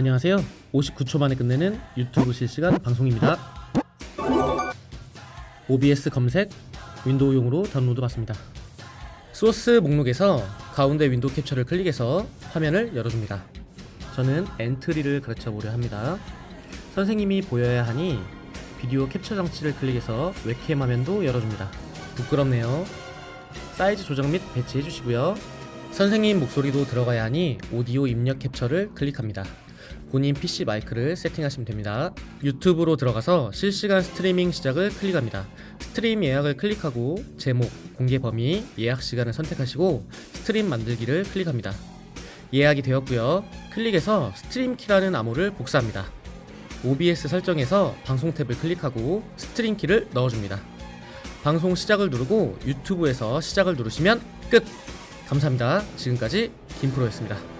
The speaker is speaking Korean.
안녕하세요. 59초 만에 끝내는 유튜브 실시간 방송입니다. OBS 검색 윈도우용으로 다운로드 받습니다. 소스 목록에서 가운데 윈도우 캡처를 클릭해서 화면을 열어줍니다. 저는 엔트리를 가르쳐 보려 합니다. 선생님이 보여야 하니 비디오 캡처 장치를 클릭해서 웹캠 화면도 열어줍니다. 부끄럽네요. 사이즈 조정 및 배치해 주시고요. 선생님 목소리도 들어가야 하니 오디오 입력 캡처를 클릭합니다. 본인 PC 마이크를 세팅하시면 됩니다. 유튜브로 들어가서 실시간 스트리밍 시작을 클릭합니다. 스트림 예약을 클릭하고 제목, 공개 범위, 예약 시간을 선택하시고 스트림 만들기를 클릭합니다. 예약이 되었고요. 클릭해서 스트림 키라는 암호를 복사합니다. OBS 설정에서 방송 탭을 클릭하고 스트림 키를 넣어줍니다. 방송 시작을 누르고 유튜브에서 시작을 누르시면 끝! 감사합니다. 지금까지 김프로였습니다.